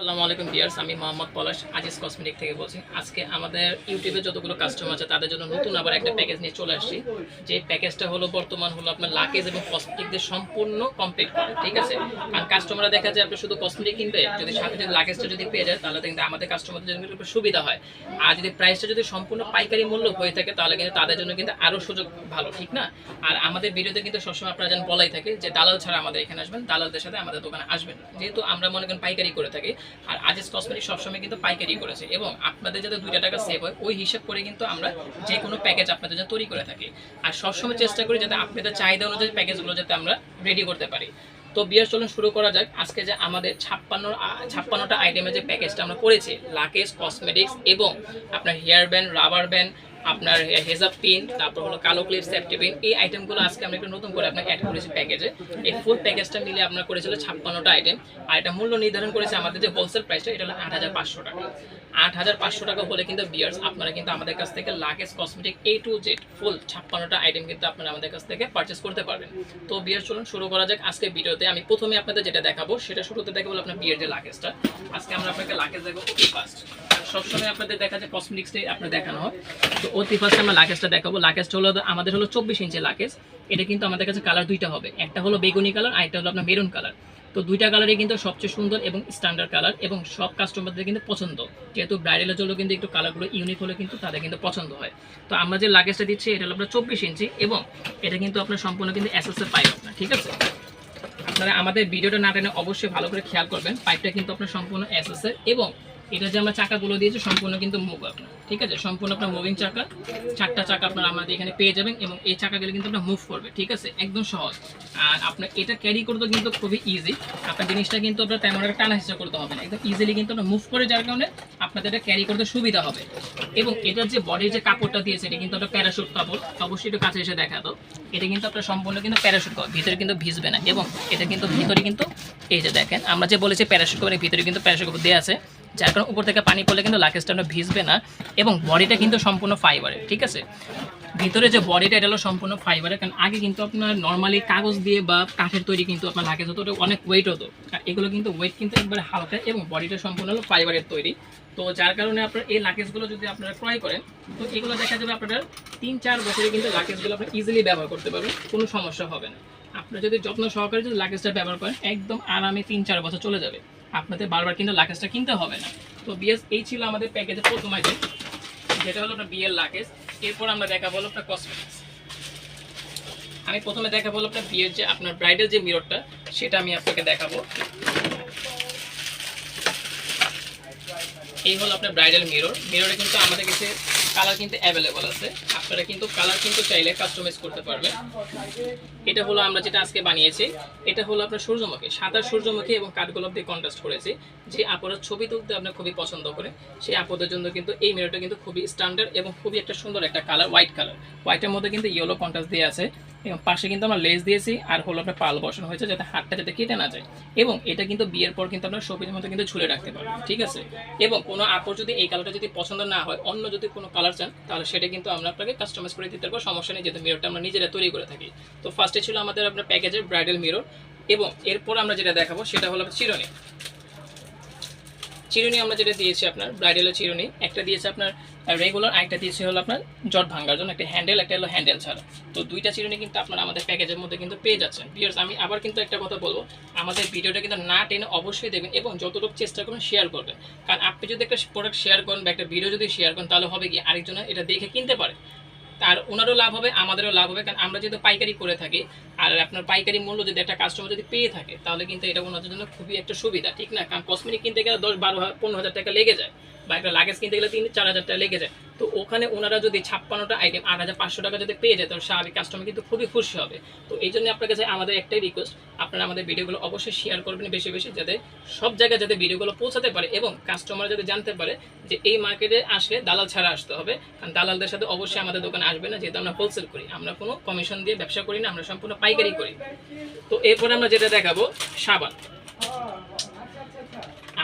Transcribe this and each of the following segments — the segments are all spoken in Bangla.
আসসালামু আলাইকুম ভিউয়ার্স, আমি মোহাম্মদ পলাশ, আজিজ কসমেটিক থেকে বলছি। আজকে আমাদের ইউটিউবে যতগুলো কাস্টমার আছে, তাদের জন্য নতুন আবার একটা প্যাকেজ নিয়ে চলে আসছি। যে প্যাকেজটা হলো, বর্তমান হলো আপনার লাকেজ এবং কসমেটিকদের সম্পূর্ণ কমপ্লিট করে, ঠিক আছে? কারণ কাস্টমাররা দেখা যায়, আপনি শুধু কসমেটিক কিনবে, যদি সাথে যদি লাগেজটা যদি পেয়ে যায়, তাহলে কিন্তু আমাদের কাস্টমারদের জন্য একটু সুবিধা হয়। আর যদি প্রাইসটা যদি সম্পূর্ণ পাইকারি মূল্য হয়ে থাকে, তাহলে কিন্তু তাদের জন্য কিন্তু আরও সুযোগ ভালো, ঠিক না? আর আমাদের ভিডিওতে কিন্তু সবসময় আপনারা যেন বলাই থাকে যে, দালাল ছাড়া আমাদের এখানে আসবেন, দালালদের সাথে আমাদের দোকানে আসবেন যেহেতু আমরা মনে করেন পাইকারি করে থাকি আর আজিজ কসমেটিক সবসময় কিন্তু পাইকারি করেছে এবং আপনাদের যাতে দুইটা টাকা সেভ হয়, ওই হিসাব করে কিন্তু আমরা যে কোনো প্যাকেজ আপনাদের জন্য তৈরি করে থাকি। আর সবসময় চেষ্টা করি যাতে আপনাদের চাহিদা অনুযায়ী প্যাকেজগুলো যাতে আমরা রেডি করতে পারি। তো বিয়ার চলুন শুরু করা যাক। আজকে যে আমাদের ছাপ্পান্ন ছাপ্পান্নটা আইটেমের যে প্যাকেজটা আমরা করেছি লাকেজ কসমেটিক্স এবং আপনার হেয়ার ব্যান্ড রাবার ব্যান্ড আপনার হেজাব পিন তারপর হলো কালো ক্লিপ সেফটি পিন এই আইটেমগুলো আজকে আমরা একটু নতুন করে আপনাকে অ্যাড করেছি প্যাকেজে এই ফুল প্যাকেজটা মিলে আপনার করেছিল ছাপ্পান্নটা আইটেম আর এটা মূল্য নির্ধারণ করেছে আমাদের যে হোলসেল প্রাইসটা এটা হলো আট হাজার পাঁচশো টাকা। আট হাজার পাঁচশো টাকা হলে কিন্তু বিয়ার্স আপনারা কিন্তু আমাদের কাছ থেকে luggage cosmetic A to Z full ছাপ্পান্নটা item কিন্তু আপনারা আমাদের কাছ থেকে পারচেস করতে পারবেন। তো বিয়ার চলুন শুরু করা যাক আজকে ভিডিওতে। আমি প্রথমে আপনাদের যেটা দেখাবো, সেটা শুরুতে দেখাবো আপনার বিয়ের যে লাগেজটা আজকে আমরা আপনাকে লাগেজ দেখাবো ফার্স্ট সবসময় আপনাদের দেখা যায় কসমেটিক্সটাই আপনার দেখানো হয়। তো অতি ফার্স্ট আমরা লাগেজটা দেখাবো। লাগেজটা হলো আমাদের হলো চব্বিশ ইঞ্চি লাগেজ এটা কিন্তু আমাদের কাছে কালার দুইটা হবে। একটা হলো বেগুনি কালার আর একটা হলো আপনার মেরুন কালার তো দুইটা কালারই কিন্তু সবচেয়ে সুন্দর এবং স্ট্যান্ডার্ড কালার এবং সব কাস্টমারদের কিন্তু পছন্দ। যেহেতু ব্রাইডালের জন্য কিন্তু একটু কালারগুলো ইউনিক হলে কিন্তু তাদের কিন্তু পছন্দ হয়। তো আমরা যে লাগেজটা দিচ্ছি, এটা হলো আপনার চব্বিশ ইঞ্চি এবং এটা কিন্তু আপনার সম্পূর্ণ কিন্তু এসএসএ পাইপ আপনার, ঠিক আছে? আপনারা আমাদের ভিডিওটা না টেনে অবশ্যই ভালো করে খেয়াল করবেন। পাইপটা কিন্তু আপনার সম্পূর্ণ এসএসএ এবং এটা যে আমরা চাকাগুলো দিয়েছি, সম্পূর্ণ কিন্তু মুভ আপনার ঠিক আছে? সম্পূর্ণ আপনার মুভিং চাকা, চারটা চাকা আপনার আমাদের এখানে পেয়ে যাবেন এবং এই চাকাগুলো কিন্তু আপনার মুভ করবে, ঠিক আছে? একদম সহজ। আর আপনার এটা ক্যারি করতে কিন্তু খুবই ইজি আপনার জিনিসটা কিন্তু আপনার তেমন একটা টানা হিসেবে করতে হবে না। একদম ইজিলি কিন্তু আপনার মুভ করে যার কারণে আপনাদের এটা ক্যারি করতে সুবিধা হবে। এবং এটার যে বডির যে কাপড়টা দিয়েছে, এটা কিন্তু একটা প্যারাশুট কাপড়। অবশ্যই একটু কাছে এসে দেখাতো। এটা কিন্তু আপনার সম্পূর্ণ কিন্তু প্যারাশুট কাপড়। ভিতরে কিন্তু ভিজবে না। এবং এটা কিন্তু ভিতরে কিন্তু এই যে দেখেন, আমরা যে বলেছি প্যারাশুট কাপড়ের ভিতরে কিন্তু প্যারাশুট কাপড় দেওয়া আছে। যার কারণে উপর থেকে পানি পড়লে কিন্তু লাকেজটা ভিজবে না, এবং বডিটা কিন্তু সম্পূর্ণ ফাইবারের ঠিক আছে? ভিতরে যে বডিটা, এটা হলো সম্পূর্ণ ফাইবারের কারণ আগে কিন্তু আপনার নর্মালি কাগজ দিয়ে বা কাঠের তৈরি কিন্তু আপনার লাগেজ হতো অনেক ওয়েট হতো। এগুলো কিন্তু ওয়েট কিন্তু একবারে হালকা, এবং বডিটা সম্পূর্ণ হলো ফাইবারের তৈরি। তো যার কারণে আপনার এই লাকেজগুলো যদি আপনারা ক্রয় করেন, তো এগুলো দেখা যাবে আপনার তিন চার বছরে কিন্তু লাকেজগুলো আপনার ইজিলি ব্যবহার করতে পারবেন, কোনো সমস্যা হবে না। আপনারা যদি যত্ন সহকারে যদি লাগেজটা ব্যবহার করেন, একদম আরামে তিন চার বছর চলে যাবে। আপনাদের বারবার কিন্তু লাগেজটা কিনতে হবে না। তো বিএস, এই ছিল আমাদের প্যাকেজের প্রথম আইটেম যেটা হলো আপনার বিয়ের লাগেজ এরপর আমরা দেখা বলো আপনার কসমেটিক্স আমি প্রথমে দেখা বলো আপনার বিয়ের যে আপনার ব্রাইডাল যে মিররটা সেটা আমি আপনাকে দেখাবো। এই হলো আপনার ব্রাইডাল মিরর মিররে কিন্তু আমাদের কাছে কালার কিন্তু অ্যাভেলেবল আছে। আপনারা কিন্তু কালার কিন্তু চাইলে কাস্টমাইজ করতে পারবেন। এটা হলো আমরা যেটা আজকে বানিয়েছি। এটা হলো আপনার সূর্যমুখী, সাদা সূর্যমুখী এবং কাঠগোলাপ দিয়ে কন্ট্রাস্ট করেছি। যে আপনারা ছবি তুলতে আপনার খুবই পছন্দ করে, সেই আপদের জন্য কিন্তু এই মিররটা কিন্তু খুবই স্ট্যান্ডার্ড এবং খুবই একটা সুন্দর একটা কালার হোয়াইট কালার হোয়াইটের মধ্যে কিন্তু ইয়েলো কন্ট্রাস্ট দিয়ে আছে। এবং পাশে কিন্তু আমরা লেস দিয়েছি আর হলো আপনার পাল বসানো হয়েছে যাতে হাতটা যাতে কেটে না যায়। এবং এটা কিন্তু বিয়ের পর কিন্তু আপনার শোপিসের মধ্যে কিন্তু ঝুলে রাখতে পারবেন, ঠিক আছে? এবং কোনো আপর যদি এই কালারটা যদি পছন্দ না হয়, অন্য যদি কোনো কালার চান, তাহলে সেটা কিন্তু আমরা আপনাকে কাস্টমাইজ করে দিতে পারব, সমস্যা নেই, যেহেতু মিররটা আমরা নিজেরা তৈরি করে থাকি। তো ফার্স্টে ছিল আমাদের আপনার প্যাকেজের ব্রাইডাল মিরর এবং এরপর আমরা যেটা দেখাবো সেটা হলো চিরুনি। চিরুনি আমরা যেটা দিয়েছি আপনার ব্রাইডালের চিরুনি, একটা দিয়েছে আপনার রেগুলার একটা দিয়েছে হলো আপনার জট ভাঙার জন্য, একটা হ্যান্ডেল একটা হলো হ্যান্ডেল ছাড়া। তো দুইটা চিরুনি কিন্তু আপনারা আমাদের প্যাকেজের মধ্যে কিন্তু পেয়ে যাচ্ছেন। বিয়ার্স আমি আবার কিন্তু একটা কথা বলব, আমাদের ভিডিওটা কিন্তু না টেনে অবশ্যই দেবেন এবং যতটুকু চেষ্টা করুন শেয়ার করবেন। কারণ আপনি যদি একটা প্রোডাক্ট শেয়ার করেন বা একটা ভিডিও যদি শেয়ার করেন, তাহলে হবে কি? আরেকজনের এটা দেখে কিনতে পারে। আর ওনারও লাভ হবে, আমাদেরও লাভ হবে, কারণ আমরা যেহেতু পাইকারি করে থাকি, আর আপনার পাইকারি মূল্য যদি একটা কাস্টমার যদি পেয়ে থাকে, তাহলে কিন্তু এটা ওনাদের জন্য খুবই একটা সুবিধা, ঠিক না? কারণ কসমেটিক কিনতে গেলে দশ বারো পনেরো হাজার টাকা লেগে যায়। বা একটা লাগেজ কিনতে গেলে তিন চার হাজার টাকা লেগে যায়। তো ওখানে ওনারা যদি ছাপ্পান্নটা আইটেম আট হাজার পাঁচশো টাকা যদি পেয়ে যায়, তাহলে স্বাভাবিক কাস্টমার কিন্তু খুবই খুশি হবে। তো এই জন্য আপনার কাছে আমাদের একটাই রিকোয়েস্ট আপনারা আমাদের ভিডিওগুলো অবশ্যই শেয়ার করবেন বেশি বেশি, যাতে সব জায়গায় যাতে ভিডিওগুলো পৌঁছাতে পারে এবং কাস্টমার যাতে জানতে পারে যে এই মার্কেটে আসলে দালাল ছাড়া আসতে হবে। কারণ দালালদের সাথে অবশ্যই আমাদের দোকানে আসবে না, যেহেতু আমরা হোলসেল করি। আমরা কোনো কমিশন দিয়ে ব্যবসা করি না, আমরা সম্পূর্ণ পাইকারি করি। তো এরপরে আমরা যেটা দেখাবো, সাবান।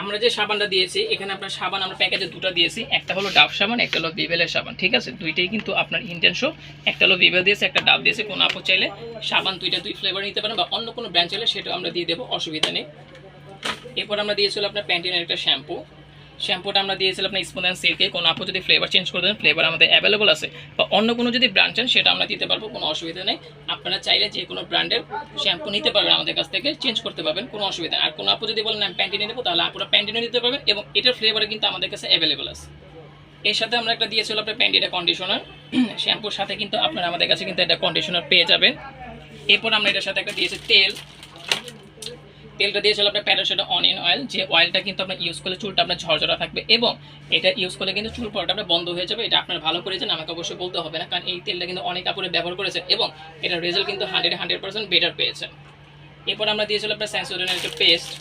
আমরা যে সাবানটা দিয়েছি, এখানে আপনার সাবান আমরা প্যাকেজে দুটো দিয়েছি। একটা হলো ডাব সাবান, একটা হলো বিবেলের সাবান, ঠিক আছে? দুইটাই কিন্তু আপনার ইন্ডিয়ান শো একটা হলো বিবেল দিয়েছে, একটা ডাব দিয়েছে। কোনো আপু চাইলে সাবান দুইটা, দুই ফ্লেভার নিতে পারেন বা অন্য কোনো ব্র্যান্ড চাইলে সেটাও আমরা দিয়ে দেবো, অসুবিধা নেই। এরপর আমরা দিয়েছিল আপনার প্যান্টিনের একটা শ্যাম্পু শ্যাম্পুটা আমরা দিয়েছিলাম আপনার স্পুন অ্যান্ড সিল্কে। কোনো আপু যদি ফ্লেভার চেঞ্জ করে দেন ফ্লেভার আমাদের অ্যাভেলেবল আছে। বা অন্য কোনো যদি ব্র্যান্ড চান, সেটা আমরা দিতে পারব, কোনো অসুবিধা নেই। আপনারা চাইলে যে কোনো ব্র্যান্ডের শ্যাম্পু নিতে পারবেন আমাদের কাছ থেকে চেঞ্জ করতে পারবেন, কোনো অসুবিধা আর কোনো আপু যদি বলেন, আমি প্যান্টিনে নেব, তাহলে আপুরা প্যান্টিনে নিতে পারবেন এবং এটার ফ্লেভারে কিন্তু আমাদের কাছে অ্যাভেলেবল আছে। এর সাথে আমরা একটা দিয়েছিল আপনার প্যান্টিটা কন্ডিশনার শ্যাম্পুর সাথে কিন্তু আপনারা আমাদের কাছে কিন্তু একটা কন্ডিশনার পেয়ে যাবেন। এরপর আমরা এটার সাথে একটা দিয়েছি তেল। তেলটা দিয়েছিল আপনার প্যারাশুটা অনিয়ন অয়েল যে অয়েলটা কিন্তু আপনার ইউজ করলে চুলটা আপনার ঝরঝরা থাকবে এবং এটা ইউজ করলে কিন্তু চুল পড়াটা আপনার বন্ধ হয়ে যাবে, এটা আপনার ভালো করেছেন, আমাকে অবশ্যই বলতে হবে না, কারণ এই তেলটা কিন্তু অনেক কাপড়ে ব্যবহার করেছে এবং এটার রেজাল্ট কিন্তু হান্ড্রেড হান্ড্রেড পার্সেন্ট বেটার পেয়েছেন। এরপর আমরা দিয়েছিলাম আপনার স্যান্সোডেনের একটা পেস্ট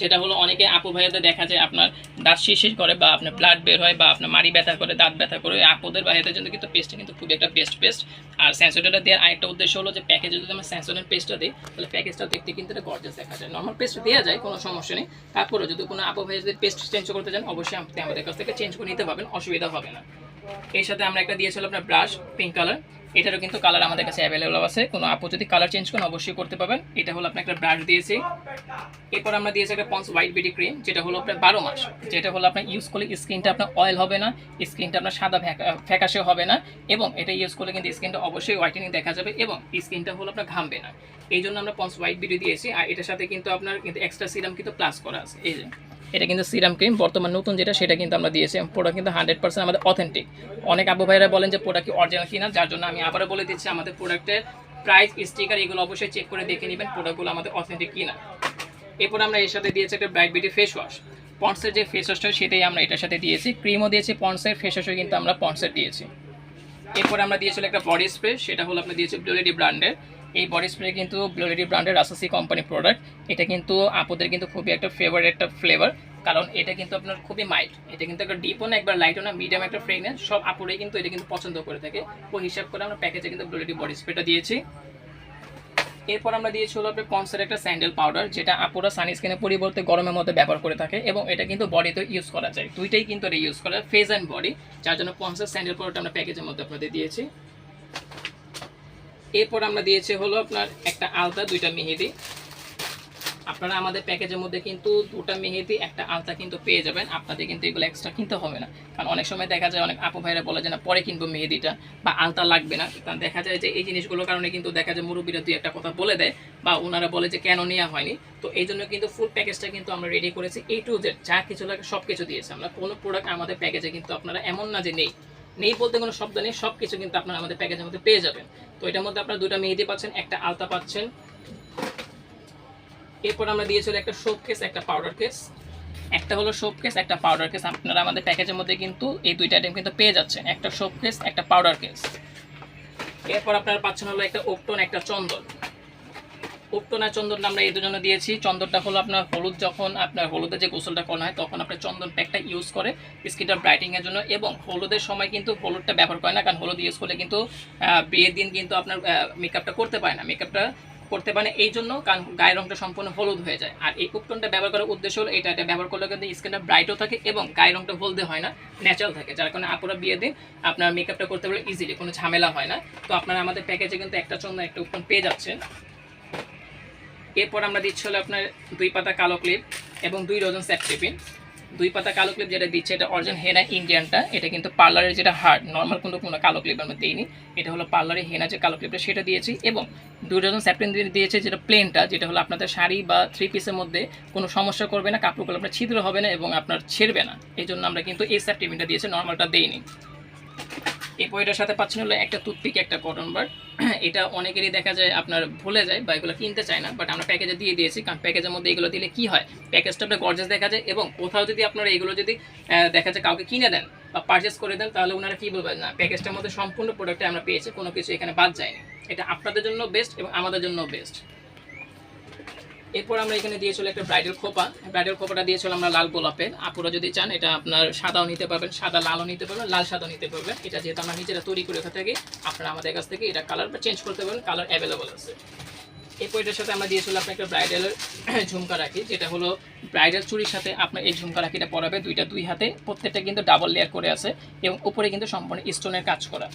যেটা হলো অনেকে আপু ভাইয়াদের দেখা যায় আপনার দাঁত শিরশির করে বা আপনার ব্লাড বের হয় বা আপনার মাড়ি ব্যথা করে, দাঁত ব্যথা করে আপুদের ভাইয়াদের জন্য কিন্তু পেস্টটা কিন্তু খুবই একটা বেস্ট পেস্ট আর স্যান্সোডারটা দেওয়ার আরেকটা উদ্দেশ্য হলো যে প্যাকেজে যদি আমরা স্যান্সোডের পেস্টটা দিই, তাহলে প্যাকেজটা দেখতে কিন্তু এটা গর্জাস দেখা যায়। নর্মাল পেস্ট দেওয়া যায়, কোনো সমস্যা নেই। তারপরে যদি কোনো আপু ভাইয়া যদি পেস্ট চেঞ্জ করতে চান, অবশ্যই আপনি আমাদের কাছ থেকে চেঞ্জ করে নিতে পারবেন, অসুবিধা হবে না। এর সাথে আমরা একটা দিয়েছিলাম আপনার ব্রাশ পিঙ্ক কালার এটারও কিন্তু কালার আমাদের কাছে অ্যাভেলেবল আছে। কোনো আপু যদি কালার চেঞ্জ করেন, অবশ্যই করতে পারবেন। এটা হলো আপনার একটা ব্রাশ দিয়েছি। এরপর আমরা দিয়েছি একটা পন্স হোয়াইট বিডি ক্রিম যেটা হলো আপনার বারো মাস। যেটা হলো আপনার ইউজ করলে স্কিনটা আপনার অয়েল হবে না স্কিনটা আপনার সাদা ফ্যাকা- ফ্যাকাশে হবে না এবং এটা ইউজ করলে কিন্তু স্কিনটা অবশ্যই হোয়াইটেনিং দেখা যাবে এবং স্কিনটা হলো আপনার ঘামবে না। এই জন্য আমরা পন্স হোয়াইট বিডি দিয়েছি। আর এটার সাথে কিন্তু আপনার কিন্তু এক্সট্রা সিরাম কিন্তু প্লাস করা আছে। এই এটা কিন্তু সিরাম ক্রিম বর্তমান নতুন যেটা, সেটা কিন্তু আমরা দিয়েছি প্রোডাক্ট কিন্তু হান্ড্রেড পার্সেন্ট আমাদের অথেন্টিক অনেক আবু ভাইরা বলেন যে প্রোডাক্ট কি অরিজিনাল কিনা, যার জন্য আমি আবারও বলে দিচ্ছি, আমাদের প্রোডাক্টের প্রাইস স্টিকার এগুলো অবশ্যই চেক করে দেখে নেবেন প্রোডাক্টগুলো আমাদের অথেন্টিক কিনা। এরপর আমরা এর সাথে দিয়েছি একটা ব্রাইট বিউটি ফেস ওয়াশ পন্সের যে ফেস ওয়াশটা সেটাই আমরা এটার সাথে দিয়েছি। ক্রিমও দিয়েছি পন্সের ফেস ওয়াশও কিন্তু আমরা পন্সের দিয়েছি। এরপর আমরা দিয়েছিল একটা বডি স্প্রে সেটা হলো আমরা দিয়েছি ব্লুলেডি ব্র্যান্ডের এই বডি স্প্রে কিন্তু ব্লুলেডি ব্র্যান্ডের আসাসি কোম্পানি প্রোডাক্ট এটা কিন্তু আপুদের কিন্তু খুবই একটা ফেভারিট একটা ফ্লেভার কারণ এটা কিন্তু আপনার খুবই মাইল্ড এটা কিন্তু একটা ডিপও না একবার লাইটও না মিডিয়াম একটা ফ্রেগনেন্স সব আপুরাই কিন্তু এটা কিন্তু পছন্দ করে থাকে। ওই হিসাব করে আমরা প্যাকেজে কিন্তু ব্লুলেডি বডি স্প্রেটা দিয়েছি। এরপর আমরা দিয়েছি হলো আপনার পন্সের একটা স্যান্ডেল পাউডার যেটা আপুরা সানস্ক্রিনের পরিবর্তে গরমের মধ্যে ব্যবহার করে থাকে এবং এটা কিন্তু বডিতে ইউজ করা যায়। দুইটাই কিন্তু এটা ইউজ করা ফেস অ্যান্ড বডি যার জন্য পন্সের স্যান্ডেল পাউডারটা আমরা প্যাকেজের মধ্যে আপনাদের দিয়েছি। এরপর আমরা দিয়েছি হলো আপনার একটা আলতা, দুইটা মেহেদি। আপনারা আমাদের প্যাকেজের মধ্যে কিন্তু দুটা মেহেদি, একটা আলতা কিন্তু পেয়ে যাবেন। আপনাদের কিন্তু এগুলো এক্সট্রা কিনতে হবে না। কারণ অনেক সময় দেখা যায়, অনেক আপু ভাইরা বলে যে, না, পরে কিনবো মেহেদিটা বা আলতা লাগবে না। কারণ দেখা যায় যে, এই জিনিসগুলোর কারণে কিন্তু দেখা যায় মুরব্বীরা দুই একটা কথা বলে দেয় বা ওনারা বলে যে, কেন নেওয়া হয়নি? তো এই জন্য কিন্তু ফুল প্যাকেজটা কিন্তু আমরা রেডি করেছি। এই টু জেড যা কিছু লাগে সব কিছু দিয়েছি। আমরা কোনো প্রোডাক্ট আমাদের প্যাকেজে কিন্তু আপনারা এমন না যে নেই। নেই বলতে কোনো শব্দ নেই সব কিছু কিন্তু আপনারা আমাদের প্যাকেজের মধ্যে পেয়ে যাবেন। তো এটার মধ্যে আপনারা দুটা মেহেদি পাচ্ছেন, একটা আলতা পাচ্ছেন। এরপর আমরা দিয়েছিল একটা সোপ কেস একটা পাউডার কেস একটা হলো সোপ কেস একটা পাউডার কেস আপনারা আমাদের প্যাকেজের মধ্যে কিন্তু এই দুইটা আইটেম কিন্তু পেয়ে যাচ্ছেন। একটা সোপ কেস একটা পাউডার কেস এরপর আপনারা পাচ্ছেন হলো একটা ওপটন একটা চন্দন। ওপটন আর চন্দনটা আমরা এই জন্য দিয়েছি। চন্দনটা হলো আপনার হলুদ যখন আপনার হলুদের যে গোসলটা করা হয়, তখন আপনার চন্দন প্যাকটা ইউজ করে স্কিনটা ব্রাইটিংয়ের জন্য এবং হলুদের সময় কিন্তু হলুদটা ব্যবহার করে না, কারণ হলুদ ইউজ করলে কিন্তু বিয়ের দিন কিন্তু আপনার মেকআপটা করতে পারে না। মেকআপটা করতে পারে এই জন্য কারণ গায়ের রংটা সম্পূর্ণ হলুদ হয়ে যায়। আর এই উপটনটা ব্যবহার করার উদ্দেশ্য হলো এটা এটা ব্যবহার করলে কিন্তু স্কিনটা ব্রাইটও থাকে এবং গায়ের রংটা হলদে হয় না ন্যাচারাল থাকে। যার কারণে আপুরা বিয়ে দিন আপনার মেকআপটা করতে পারলে ইজিলি কোনো ঝামেলা হয় না। তো আপনারা আমাদের প্যাকেজে কিন্তু একটা চন্দন, একটা উপটন পেয়ে যাচ্ছেন। এরপর আমরা দিচ্ছি হলো আপনার দুই পাতা কালো ক্লিপ এবং দুই ডজন স্যাপটিপিন দুই পাতা কালো ক্লিপ যেটা দিচ্ছে, এটা অরিজিন হেনা ইন্ডিয়ানটা। এটা কিন্তু পার্লারের যেটা হার্ড নর্মাল কিন্তু কোনো কালো ক্লিপ আমরা দিইনি। এটা হলো পার্লারের হেনা যে কালো ক্লিপটা, সেটা দিয়েছি এবং দুই ডজন স্যাপটিন দিয়েছে যেটা প্লেনটা যেটা হলো আপনাদের শাড়ি বা থ্রি পিসের মধ্যে কোনো সমস্যা করবে না, কাপড়গুলো আপনার ছিদ্র হবে না এবং আপনার ছেড়বে না। এই জন্য আমরা কিন্তু এই স্যাপটিপিনটা দিয়েছি নর্মালটা দিইনি। এরপর এটার সাথে পাচ্ছেন হলো একটা টুথপিক, একটা কটন বার। এটা অনেকেরই দেখা যায় আপনার ভুলে যায় বা এগুলো কিনতে চায় না বাট আমরা প্যাকেজে দিয়ে দিয়েছি, কারণ প্যাকেজের মধ্যে এগুলো দিলে কি হয়? প্যাকেজটা আপনার গর্জেস দেখা যায় এবং কোথাও যদি আপনারা এগুলো যদি দেখা যায় কাউকে কিনে দেন বা পারচেস করে দেন, তাহলে ওনারা কি বলবেন? না, প্যাকেজটার মধ্যে সম্পূর্ণ প্রোডাক্টে আমরা পেয়েছি, কোনো কিছু এখানে বাদ যায়নি। এটা আপনাদের জন্য বেস্ট এবং আমাদের জন্য বেস্ট এরপর আমরা এখানে দিয়ে চলে একটা ব্রাইডাল খোপা। ব্রাইডাল খোপাটা চলে আমরা লাল গোলাপের। আপুরা যদি চান, এটা আপনার সাদাও নিতে পারবেন, সাদা লালও নিতে পারবেন, লাল সাদাও নিতে পারবেন। এটা যেহেতু আমরা নিজেরা তৈরি করে থাকি, আপনারা আমাদের কাছ থেকে এটা কালার চেঞ্জ করতে পারবেন কালার অ্যাভেলেবল আছে। এরপর এটার সাথে আমরা দিয়েছিলাম আপনার একটা ব্রাইডালের ঝুমকা রাখি, যেটা হলো ব্রাইডাল চুরির সাথে আপনার এই ঝুমকা রাখিটা পরাবে দুইটা দুই হাতে, প্রত্যেকটা কিন্তু ডাবল লেয়ার করে আছে এবং উপরে কিন্তু সম্পূর্ণ স্টোনের কাজ করা।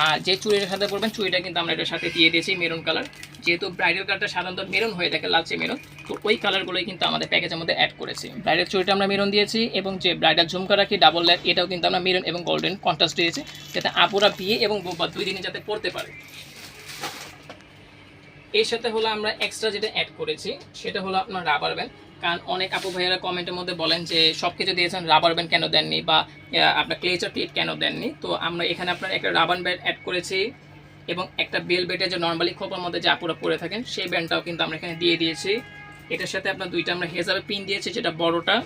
আর যে চুড়ির সাথে পরবেন চুড়িটা কিন্তু আমরা এটার সাথে দিয়ে দিয়েছি মেরুন কালার যেহেতু ব্রাইডাল কালারটা সাধারণত মেরুন হয়ে থাকে, লালচে মেরুন তো ওই কালারগুলোই কিন্তু আমাদের প্যাকেজের মধ্যে অ্যাড করেছি। ব্রাইডাল চুরিটা আমরা মেরুন দিয়েছি এবং যে ব্রাইডাল ঝুমকা রাখি ডাবল লেয়ার এটাও কিন্তু আমরা মেরুন এবং গোল্ডেন কন্ট্রাস্ট দিয়েছি, যাতে আপুরা বিয়ে এবং বোবা দুই দিনে যাতে পড়তে পারে। এর সাথে হলো আমরা এক্সট্রা যেটা অ্যাড করেছি, সেটা হলো আপনার রাবার ব্যান্ড কারণ অনেক আপু ভাইয়ারা কমেন্টের মধ্যে বলেন যে সব কিছু দিয়েছেন রাবার ব্যান্ড কেন দেননি বা আপনার ক্লেচার ক্লিপ কেন দেননি? তো আমরা এখানে আপনার একটা রাবার ব্যান্ড অ্যাড করেছি এবং একটা বেল বেটে যে নর্মালি খোপার মধ্যে যে আপুরা পরে থাকেন, সেই ব্যান্ডটাও কিন্তু আমরা এখানে দিয়ে দিয়েছি। এটার সাথে আপনার দুইটা আমরা হেজাবে পিন দিয়েছি, যেটা বড়টা।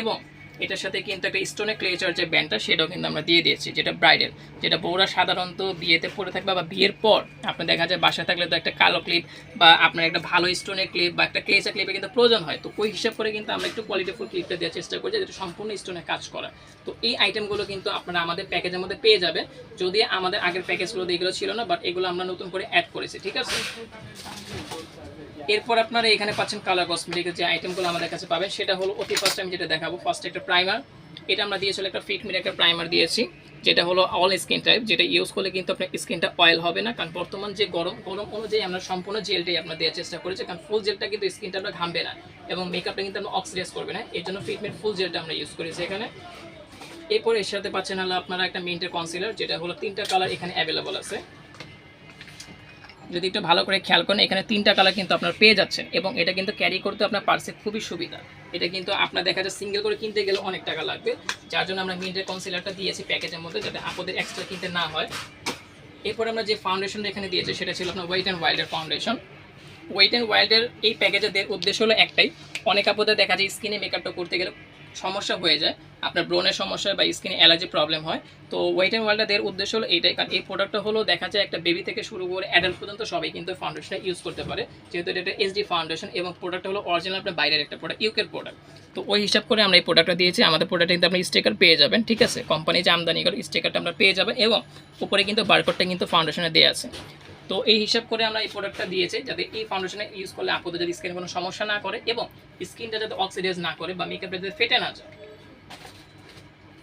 এবং এটার সাথে কিন্তু একটা স্টোনে ক্লেচার যে ব্যান্ডটা সেটাও কিন্তু আমরা দিয়ে দিয়েছি, যেটা ব্রাইডের যেটা বউরা সাধারণত বিয়েতে পরে থাকবে বা বিয়ের পর আপনি দেখা যায় বাসায় থাকলে তো একটা কালো ক্লিপ বা আপনার একটা ভালো স্টোনের ক্লিপ বা একটা ক্লেচার ক্লিপের কিন্তু প্রয়োজন হয়। তো ওই হিসাব করে কিন্তু আমরা একটু কোয়ালিটিফুল ক্লিপটা দেওয়ার চেষ্টা করছি যেটা সম্পূর্ণ স্টোনে কাজ করা। তো এই আইটেমগুলো কিন্তু আপনারা আমাদের প্যাকেজের মধ্যে পেয়ে যাবেন। যদি আমাদের আগের প্যাকেজগুলো এগুলো ছিল না বাট এগুলো আমরা নতুন করে অ্যাড করেছি, ঠিক আছে? এরপর আপনারা এখানে পাচ্ছেন কালার কসমেটিকের যে আইটেমগুলো আমাদের কাছে পাবেন, সেটা হলো অতি ফার্স্ট আমি যেটা দেখাবো ফার্স্ট একটা প্রাইমার এটা আমরা দিয়েছিল একটা ফিটমির একটা প্রাইমার দিয়েছি, যেটা হলো অল স্কিন টাইপ যেটা ইউজ করলে কিন্তু আপনার স্কিনটা অয়েল হবে না, কারণ বর্তমান যে গরম গরম অনুযায়ী আমরা সম্পূর্ণ জেলটাই আপনার দেওয়ার চেষ্টা করেছি, কারণ ফুল জেলটা কিন্তু স্কিনটা আমরা ঘামবে না এবং মেকআপটা কিন্তু আমরা অক্সিডাইজ করবে না, এর জন্য ফিটমির ফুল জেলটা আমরা ইউজ করেছি এখানে। এরপর এর সাথে পাচ্ছেন হলো আপনারা একটা মিন্টের কনসিলার যেটা হলো তিনটা কালার এখানে অ্যাভেলেবল আছে। যদি একটু ভালো করে খেয়াল করেন, এখানে তিনটা কালার কিন্তু আপনার পেয়ে যাচ্ছেন এবং এটা কিন্তু ক্যারি করতে আপনার পার্সে খুবই সুবিধা। এটা কিন্তু আপনার দেখা যায় সিঙ্গেল করে কিনতে গেলে অনেক টাকা লাগবে। যার জন্য আমরা মিন্টের কনসিলারটা দিয়েছি প্যাকেজের মধ্যে যাতে আপনাদের এক্সট্রা কিনতে না হয়। এরপর আমরা যে ফাউন্ডেশনটা এখানে দিয়েছি, সেটা ছিল আপনার ওয়েট অ্যান্ড ওয়াইল্ডের ফাউন্ডেশন ওয়েট অ্যান্ড ওয়াইল্ডের এই প্যাকেজের উদ্দেশ্য হলো একটাই। অনেক আপদের দেখা যায় স্কিনে মেকআপটা করতে গেলে সমস্যা হয়ে যায়। আপনার ব্রনের সমস্যা বা স্কিনে অ্যালার্জি প্রবলেম হয়। তো ওয়েট অ্যান্ড ওয়াইল্ডের উদ্দেশ্য হলো এইটাই কারণ এই প্রোডাক্টটা হলো দেখা যায় একটা বেবি থেকে শুরু করে অ্যাডাল্ট পর্যন্ত সবাই কিন্তু ফাউন্ডেশনটা ইউজ করতে পারে। যেহেতু এটা একটা এসডি ফাউন্ডেশন এবং প্রোডাক্টটা হলো অরিজিনাল আপনার বাইরের একটা প্রোডাক্ট ইউকের প্রোডাক্ট তো ওই হিসাব করে আমরা এই প্রোডাক্টটা দিয়েছি। আমাদের প্রোডাক্টে কিন্তু আপনি স্টিকার পেয়ে যাবেন, ঠিক আছে? কোম্পানি যে আমদানি করে স্টিকারটা আমরা পেয়ে যাবেন এবং উপরে কিন্তু বারকোডটা কিন্তু ফাউন্ডেশনে দেওয়া আছে। তো এই হিসাব করে আমরা এই প্রোডাক্টটা দিয়েছি যাতে এই ফাউন্ডেশনে ইউজ করলে আপনাদের যদি স্কিনে কোনো সমস্যা না করে এবং স্কিনটা যাতে অক্সিডাইজ না করে বা মেকআপটা যাতে ফেটে না যায়।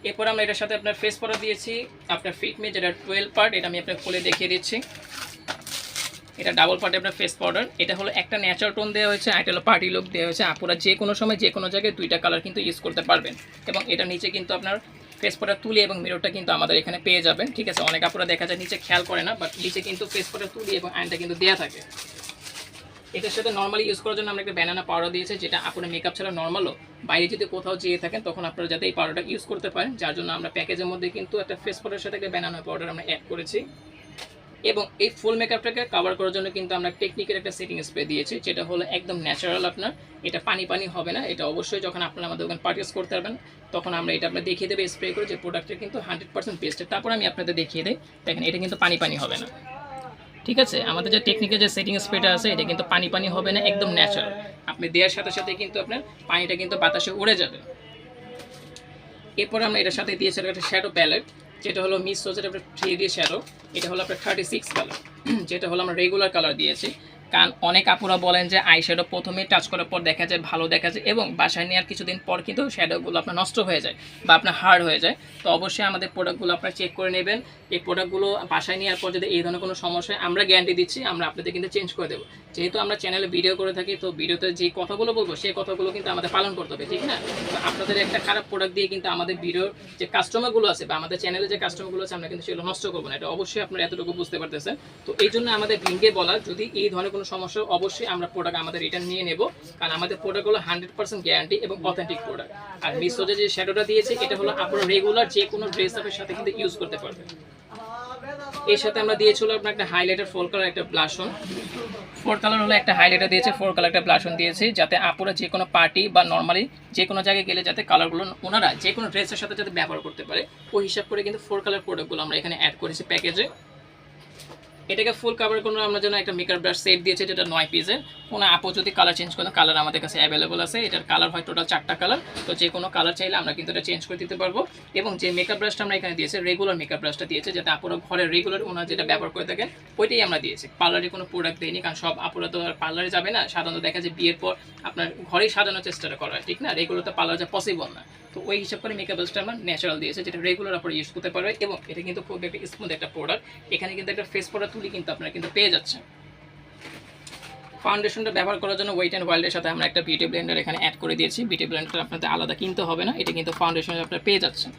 এরপর আমরা এটার সাথে আপনার ফেস পাউডার দিয়েছি, আপনার ফিটমি যেটা টুয়েলভ পার্ট এটা আমি আপনার খুলে দেখিয়ে দিচ্ছি। এটা ডাবল পার্টে আপনার ফেস পাউডার এটা হলো একটা ন্যাচারাল টোন দেওয়া হয়েছে আর এটা হলো পার্টি লুক দেওয়া হয়েছে। আপনারা যে কোনো সময়, যে কোনো জায়গায় দুইটা কালার কিন্তু ইউজ করতে পারবেন। এবং এটা নিচে কিন্তু আপনার ফেস পাউডার তুলি এবং মিররটা কিন্তু আমাদের এখানে পেয়ে যাবেন, ঠিক আছে? অনেক আপুরা দেখা যায়, নিচে খেয়াল করে না বাট নিচে কিন্তু ফেস পাউডার তুলি এবং আয়নটা কিন্তু দেওয়া থাকে। এটার সাথে নর্মালি ইউজ করার জন্য আমরা একটা ব্যানানা পাউডার দিয়েছি, যেটা আপনার মেকআপ ছাড়া নর্মালও বাইরে যদি কোথাও যেয়ে থাকেন, তখন আপনারা যাতে এই পাউডারটা ইউজ করতে পারেন, যার জন্য আমরা প্যাকেজের মধ্যে কিন্তু একটা ফেস পাউডারের সাথে একটা ব্যানানা পাউডার আমরা অ্যাড করেছি। এবং এই ফুল মেকআপটাকে কাভার করার জন্য কিন্তু আমরা টেকনিকের একটা সেটিং স্প্রে দিয়েছি, যেটা হলো একদম ন্যাচারাল আপনার। এটা পানি পানি হবে না, এটা অবশ্যই যখন আপনারা আমাদের দোকান পারচেস করতে পারবেন, তখন আমরা এটা আপনার দেখিয়ে দেবে স্প্রে করে যে প্রোডাক্টটা কিন্তু হান্ড্রেড পার্সেন্ট বেস্ট তারপর আমি আপনাদের দেখিয়ে দিই, দেখেন এটা কিন্তু পানি পানি হবে না। ঠিক আছে? আমাদের যে টেকনিক্যাল যে সেটিং স্প্রেটা আছে, এটা কিন্তু পানি পানি হবে না, একদম ন্যাচারাল আপনি দেওয়ার সাথে সাথে কিন্তু আপনার পানিটা কিন্তু বাতাসে উড়ে যাবে। এরপর আমরা এটার সাথে দিয়েছিলাম একটা শ্যাডো প্যালেট যেটা হলো মিস সোজের আপনার থ্রি ডি শ্যাডো এটা হলো আপনার থার্টি সিক্স কালার যেটা হলো আমরা রেগুলার কালার দিয়েছি। কারণ অনেক আপুরা বলেন যে আই শ্যাডো প্রথমে টাচ করার পর দেখা যায়, ভালো দেখা যায় এবং বাসায় নেওয়ার কিছুদিন পর কিন্তু শ্যাডোগুলো আপনার নষ্ট হয়ে যায় বা আপনার হার্ড হয়ে যায়। তো অবশ্যই আমাদের প্রোডাক্টগুলো আপনারা চেক করে নেবেন। এই প্রোডাক্টগুলো বাসায় নেওয়ার পর যদি এই ধরনের কোনো সমস্যা আমরা গ্যারান্টি দিচ্ছি, আমরা আপনাদের কিন্তু চেঞ্জ করে দেবো। যেহেতু আমরা চ্যানেলে ভিডিও করে থাকি, তো ভিডিওতে যে কথাগুলো বলব, সেই কথাগুলো কিন্তু আমাদের পালন করতে হবে, ঠিক না? তো আপনাদের একটা খারাপ প্রোডাক্ট দিয়ে কিন্তু আমাদের ভিডিওর যে কাস্টমারগুলো আছে বা আমাদের চ্যানেলে যে কাস্টমারগুলো আছে, আমরা কিন্তু সেগুলো নষ্ট করব না। এটা অবশ্যই আপনারা এতটুকু বুঝতে পারতেছেন। তো এই জন্য আমাদের ভিঙ্গে বলা, যদি এই ধরনের কোনো সমস্যা, অবশ্যই আমরা প্রোডাক্ট আমাদের রিটার্ন নিয়ে নেব। কারণ আমাদের প্রোডাক্টগুলো হান্ড্রেড পার্সেন্ট গ্যারান্টি এবং অথেন্টিক প্রোডাক্ট আর মিসোজে যে শ্যাডোটা দিয়েছে, এটা হলো আপনারা রেগুলার যে কোনো ড্রেস আপের সাথে কিন্তু ইউজ করতে পারবেন। এর সাথে আমরা দিয়েছিল আপনার একটা হাইলাইটার ফোর কালার একটা ব্লাশন ফোর কালার হলো একটা হাইলাইটার দিয়েছে ফোর কালার একটা ব্লাশন দিয়েছে, যাতে আপুরা যে কোনো পার্টি বা নর্মালি যে কোনো জায়গায় গেলে যাতে কালারগুলো ওনারা যে কোনো ড্রেসের সাথে যাতে ব্যবহার করতে পারে, ওই হিসাব করে কিন্তু ফোর কালার প্রোডাক্টগুলো আমরা এখানে অ্যাড করেছি প্যাকেজে এটাকে ফুল কাভার করার আমরা জন্য একটা মেকআপ ব্রাশ সেট দিয়েছে যেটা নয় পিসের কোনো আপু যদি কালার চেঞ্জ করেন কালার আমাদের কাছে অ্যাভেলেবল আছে, এটার কালার হয় টোটাল চারটা কালার তো যে কোনো কালার চাইলে আমরা কিন্তু এটা চেঞ্জ করে দিতে পারব। এবং যে মেকআপ ব্রাশটা আমরা এখানে দিয়েছি রেগুলার মেকআপ ব্রাশটা দিয়েছে যাতে আপুরা ঘরে রেগুলার ওনার যেটা ব্যবহার করে থাকেন, ওইটাই আমরা দিয়েছি। পার্লারে কোনো প্রোডাক্ট দিইনি কারণ সব আপুরা তো আর পার্লারে যাবে না, সাধারণত দেখা যায় বিয়ের পর আপনার ঘরেই সাজানোর চেষ্টাটা করা হয়, ঠিক না? রেগুলার তো পার্লার যা পসিবল না। তো ওই হিসাব করে মেকআপ ব্রাশটা আমরা ন্যাচারাল দিয়েছে, যেটা রেগুলার আপনারা ইউজ করতে পারবে, এবং এটা কিন্তু খুব একটা স্মুথ একটা প্রোডাক্ট এখানে কিন্তু একটা ফেস প্রোডাক্ট তুলি কিন্তু আপনারা কিন্তু পেয়ে যাচ্ছেন। ফাউন্ডেশনটা ব্যবহার করার জন্য ওয়েট অ্যান্ড ওয়াইল্ডের সাথে আমরা একটা বিউটি ব্লেন্ডার এখানে অ্যাড করে দিয়েছি। বিউটি ব্লেন্ডারটা আপনাদের আলাদা কিনতে হবে না, এটা কিন্তু ফাউন্ডেশনে আপনারা পেয়ে যাচ্ছেন।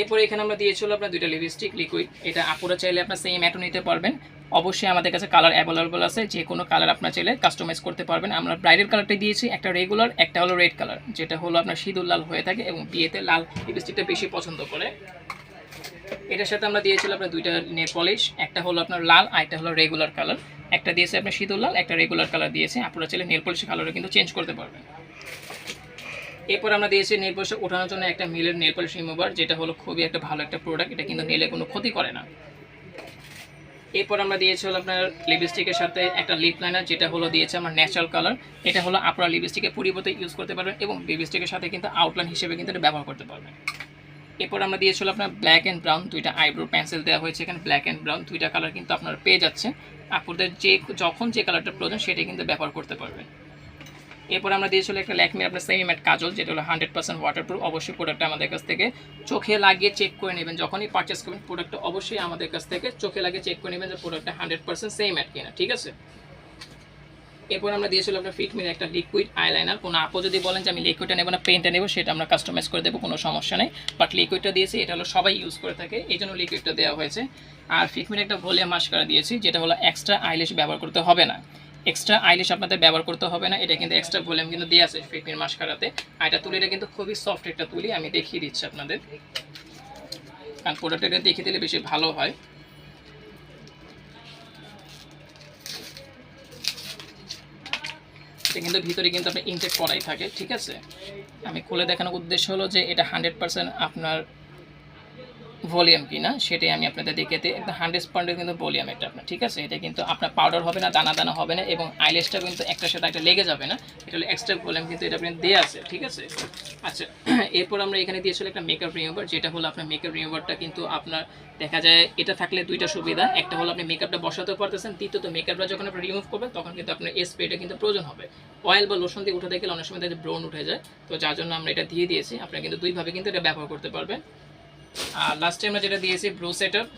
এরপরে এখানে আমরা দিয়েছিল আপনার দুইটা লিপস্টিক লিকুইড এটা আপুরা চাইলে আপনার সেম অ্যাটো নিতে পারবেন। অবশ্যই আমাদের কাছে কালার অ্যাভেলেবল আছে, যে কোনো কালার আপনার চাইলে কাস্টমাইজ করতে পারবেন। আমরা ব্রাইডাল কালারটা দিয়েছি, একটা রেগুলার একটা হলো রেড কালার যেটা হলো আপনার সিঁদুর লাল হয়ে থাকে এবং বিয়েতে লাল লিপস্টিকটা বেশি পছন্দ করে। এটার সাথে আমরা দিয়েছিলাম আপনার দুইটা নেল পলিশ, একটা হলো আপনার লাল আর একটা হলো রেগুলার কালার একটা দিয়েছে আপনার সিঁদুর লাল, একটা রেগুলার কালার দিয়েছে। আপনারা চাইলে নেল পলিশের কালারও কিন্তু চেঞ্জ করতে পারবেন। এরপর আমরা দিয়েছি নেল পলিশ ওঠানোর জন্য একটা মিলের নেল পলিশ রিমুভার যেটা হলো খুবই একটা ভালো একটা প্রোডাক্ট এটা কিন্তু নেলে কোনো ক্ষতি করে না। এরপর আমরা দিয়েছি হলো আপনার লিপস্টিকের সাথে একটা লিপ লাইনার যেটা হলো দিয়েছে আমার ন্যাচারাল কালার এটা হলো আপনারা লিপস্টিকের পরিবর্তে ইউজ করতে পারবেন এবং লিপস্টিকের সাথে কিন্তু আউটলাইন হিসেবে কিন্তু এটা ব্যবহার করতে পারবেন। এরপর আমরা দিয়েছিল আপনার ব্ল্যাক অ্যান্ড ব্রাউন দুইটা আইব্রো পেন্সিল দেওয়া হয়েছে এখানে ব্ল্যাক অ্যান্ড ব্রাউন দুইটা কালার কিন্তু আপনারা পেয়ে যাচ্ছেন। আপনাদের যে যখন যে কালারটা প্রয়োজন সেটা কিন্তু ব্যবহার করতে পারবেন। এরপর আমরা দিয়েছিল একটা ল্যাকমি আপনার সেমি ম্যাট কাজল, যেটা হলো হান্ড্রেড পার্সেন্ট ওয়াটারপ্রুফ অবশ্যই প্রোডাক্টটা আমাদের কাছ থেকে চোখে লাগিয়ে চেক করে নেবেন। যখনই পারচেস করবেন প্রোডাক্টটা অবশ্যই আমাদের কাছ থেকে চোখে লাগিয়ে চেক করে নেবেন যে প্রোডাক্টটা হান্ড্রেড পার্সেন্ট সেম ম্যাট কিনা, ঠিক আছে? এরপর আমরা দিয়েছিল আপনার ফিটমির একটা লিকুইড আইলাইনার কোনো আপু যদি বলেন যে আমি লিকুইডটা নেব না পেনটা নেব, সেটা আমরা কাস্টমাইজ করে দেবো, কোনো সমস্যা নেই। বাট লিকুইডটা দিয়েছি, এটা হলো সবাই ইউজ করে থাকে, এই জন্য লিকুইডটা দেওয়া হয়েছে। আর ফিটমির একটা ভলিউম মাস্কারা দিয়েছি, যেটা হলো এক্সট্রা আইলিশ ব্যবহার করতে হবে না। এক্সট্রা আইলিশ আপনাদের ব্যবহার করতে হবে না, এটা কিন্তু এক্সট্রা ভলিউম কিন্তু দেওয়া আছে ফিটমির মাস্কারাতে আর এটা তুলিটা কিন্তু খুবই সফট একটা তুলি, আমি দেখিয়ে দিচ্ছি আপনাদের। কারণ প্রোডাক্টটা দেখিয়ে দিলে বেশি ভালো হয়। এটা কিন্তু ভিতরে কিন্তু আপনার ইনটেক করাই থাকে, ঠিক আছে? আমি খুলে দেখানোর উদ্দেশ্য হলো যে এটা হান্ড্রেড আপনার ভলিউম কিনা, সেটাই আমি আপনাদের দিই। একদম হান্ড্রেড পার্সেন্ট কিন্তু ভলিউম এটা আপনার, ঠিক আছে? এটা কিন্তু আপনার পাউডার হবে না দানা দানা হবে না এবং আইলেসটা কিন্তু একটা সাথে একটা লেগে যাবে না। এটা হলো এক্সট্রা ভলিউম কিন্তু এটা আপনার দেওয়া আছে, ঠিক আছে? আচ্ছা এরপর আমরা এখানে দিয়েছিল একটা মেকআপ রিমুভার যেটা হলো আপনার মেকআপ রিমুভারটা কিন্তু আপনার দেখা যায় এটা থাকলে দুইটা সুবিধা। একটা হলো আপনি মেকআপটা বসাতেও পারতেছেন, দ্বিতীয়ত মেকআপটা যখন আপনি রিমুভ করবেন, তখন কিন্তু আপনার স্প্রেটা কিন্তু প্রয়োজন হবে। অয়েল বা লোশন দিয়ে উঠে দেখলে অনেক সময় ব্রোন উঠে যায়। তো যার জন্য আমরা এটা দিয়ে দিয়েছি। আপনারা কিন্তু দুইভাবে কিন্তু এটা ব্যবহার করতে পারবেন। আর লাস্টে আমরা যেটা দিয়েছি ব্রু সেটআপ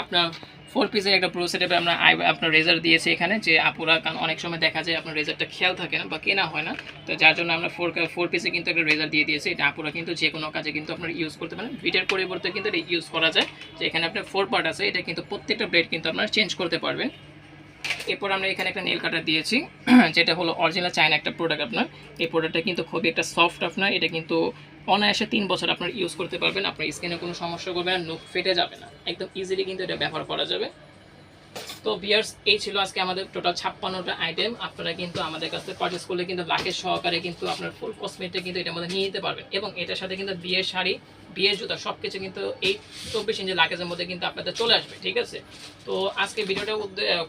আপনার ফোর পিসের একটা ব্রু সেটআপে আমরা আই আপনার রেজার দিয়েছি এখানে, যে আপুরা কারণ অনেক সময় দেখা যায় আপনার রেজারটা খেয়াল থাকে না বা কেনা হয় না। তো যার জন্য আমরা ফোর ফোর পিসে কিন্তু একটা রেজার দিয়ে দিয়েছি, এটা আপুরা কিন্তু যে কোনো কাজে কিন্তু আপনার ইউজ করতে পারেন। বিটের পরিবর্তে কিন্তু এটা ইউজ করা যায়, যে এখানে আপনার ফোর পার্ট আছে, এটা কিন্তু প্রত্যেকটা ব্লেড কিন্তু আপনারা চেঞ্জ করতে পারবেন। এরপর আমরা এখানে একটা নেল কাটার দিয়েছি, যেটা হলো অরিজিনাল চায়না একটা প্রোডাক্ট আপনার। এই প্রোডাক্টটা কিন্তু খুবই একটা সফট আপনার, এটা কিন্তু অনায়াসে তিন বছর আপনার ইউজ করতে পারবেন, আপনার স্কিনে কোনো সমস্যা করবে না নখ ফেটে যাবে না। একদম ইজিলি কিন্তু এটা ব্যবহার করা যাবে। তো বিয়ার্স এই ছিল আজকে আমাদের টোটাল ছাপ্পান্নটা আইটেম আপনারা কিন্তু আমাদের কাছ পারচেস করলে কিন্তু লাখের সহকারে কিন্তু আপনার ফুল কসমেটিক কিন্তু এটার মধ্যে নিয়ে নিতে পারবেন। এবং এটার সাথে কিন্তু বিয়ের শাড়ি, বিয়ের জুতা সব কিছু কিন্তু এই চব্বিশ ইঞ্চি লাকেজের মধ্যে কিন্তু আপনাদের চলে আসবে, ঠিক আছে? তো আজকে ভিডিওটা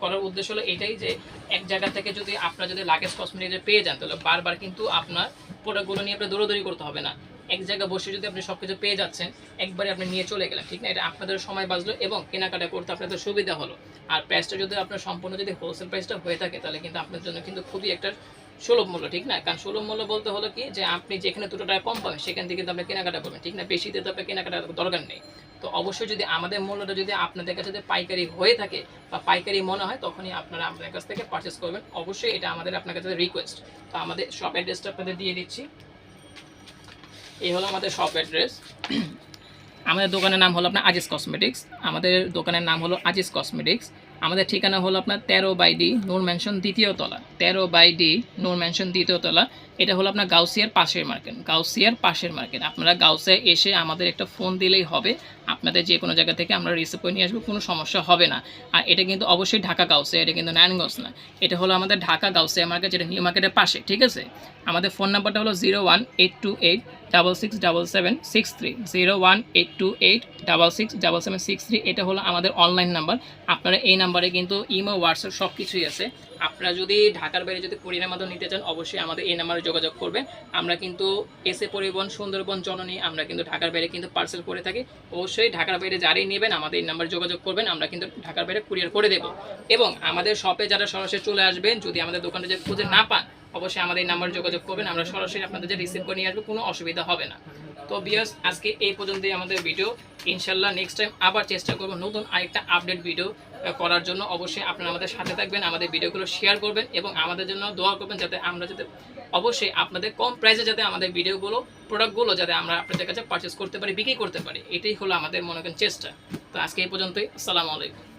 করার উদ্দেশ্য হলো এটাই যে, এক জায়গা থেকে যদি আপনারা যদি লাগেজ কসমেটিক পেয়ে যান, তাহলে বারবার কিন্তু আপনার প্রোডাক্টগুলো নিয়ে আপনার দৌড়াদৌড়ি করতে হবে না। এক জায়গায় বসে যদি আপনি সব কিছু পেয়ে যাচ্ছেন, একবারে আপনি নিয়ে চলে গেলেন, ঠিক না? এটা আপনাদের সময় বাঁচলো এবং কেনাকাটা করতে আপনাদের সুবিধা হলো। আর প্রাইসটা যদি আপনার সম্পূর্ণ যদি হোলসেল প্রাইসটা হয়ে থাকে, তাহলে কিন্তু আপনার জন্য কিন্তু খুবই একটা সুলভ মূল্য, ঠিক না? কারণ সুলভ মূল্য বলতে হলো কি যে, আপনি যেখানে দুটো টাকা কম পাবেন, সেখান থেকে কিন্তু আপনি কেনাকাটা করবেন, ঠিক না? বেশি দিতে আপনার কেনাকাটা দরকার নেই। তো অবশ্যই যদি আমাদের মূল্যটা যদি আপনাদের কাছে পাইকারি হয়ে থাকে বা পাইকারি মনে হয়, তখনই আপনারা আমাদের কাছ থেকে পারচেস করবেন। অবশ্যই এটা আমাদের আপনার কাছে রিকোয়েস্ট তো আমাদের শপ অ্যাড্রেসটা আপনাদের দিয়ে দিচ্ছি। এই হলো আমাদের শপ অ্যাড্রেস আমাদের দোকানের নাম হলো আপনার আজিজ কসমেটিক্স আমাদের দোকানের নাম হলো আজিজ কসমেটিক্স আমাদের ঠিকানা হলো আপনার তেরো বাই ডি নূর ম্যানশন দ্বিতীয় তলা। তেরো বাই ডি নূর ম্যানশন দ্বিতীয় তলা। এটা হলো আপনার গাউসিয়ার পাশের মার্কেট গাউসিয়ার পাশের মার্কেট আপনারা গাউসিয়া এসে আমাদের একটা ফোন দিলেই হবে। আপনাদের যে কোনো জায়গা থেকে আমরা রিসিভ করে নিয়ে আসব, কোনো সমস্যা হবে না। আর এটা কিন্তু অবশ্যই ঢাকা গাউসিয়া, এটা কিন্তু নারায়ণগঞ্জ না। এটা হলো আমাদের ঢাকা গাউসিয়া মার্কেট যেটা নিউ মার্কেটের পাশে, ঠিক আছে? আমাদের ফোন নাম্বারটা হলো zero one eight two eight double six double seven six three zero one eight two eight double six double seven six three এটা হলো আমাদের অনলাইন নাম্বার আপনারা এই নাম্বারে কিন্তু ইমো, হোয়াটসঅ্যাপ সব কিছুই আছে। আপনারা যদি ঢাকার বাইরে যদি কুরিয়ারের মাধ্যমে নিতে চান, অবশ্যই আমাদের এই নাম্বারে যোগাযোগ করবেন। আমরা কিন্তু এসে পরিবহন, সুন্দরবন, জননী, আমরা কিন্তু ঢাকার বাইরে কিন্তু পার্সেল করে থাকি। অবশ্যই ঢাকার বাইরে যারাই নেবেন, আমাদের এই নাম্বারে যোগাযোগ করবেন, আমরা কিন্তু ঢাকার বাইরে কুরিয়ার করে দেবো। এবং আমাদের শপে যারা সরাসরি চলে আসবেন, যদি আমাদের দোকানে যে খুঁজে না পান অবশ্যই আমাদের এই নাম্বারে যোগাযোগ করবেন। আমরা সরাসরি আপনাদের যে রিসিভ করে নিয়ে আসব, কোনো অসুবিধা হবে না। তো বিয়াস আজকে এই পর্যন্তই আমাদের ভিডিও ইনশাল্লাহ নেক্সট টাইম আবার চেষ্টা করব নতুন আরেকটা আপডেট ভিডিও করার জন্য। অবশ্যই আপনারা আমাদের সাথে থাকবেন, আমাদের ভিডিওগুলো শেয়ার করবেন এবং আমাদের জন্য দোয়া করবেন যাতে আমরা যাতে অবশ্যই আপনাদের কম প্রাইসে যাতে আমাদের ভিডিওগুলো প্রোডাক্টগুলো যাতে আমরা আপনাদের কাছে পারচেস করতে পারি, বিক্রি করতে পারি। এটাই হলো আমাদের মনে করেন চেষ্টা। তো আজকে এই পর্যন্তই। আসসালামু আলাইকুম।